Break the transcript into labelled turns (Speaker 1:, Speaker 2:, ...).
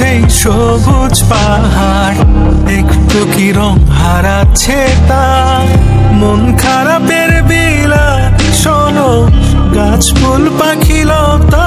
Speaker 1: সেই সবুজ পাহাড়, একটু কি রং হারাচ্ছে তা মন খারাপের বিলা শোনো গাছ ফুল, পাখি লতা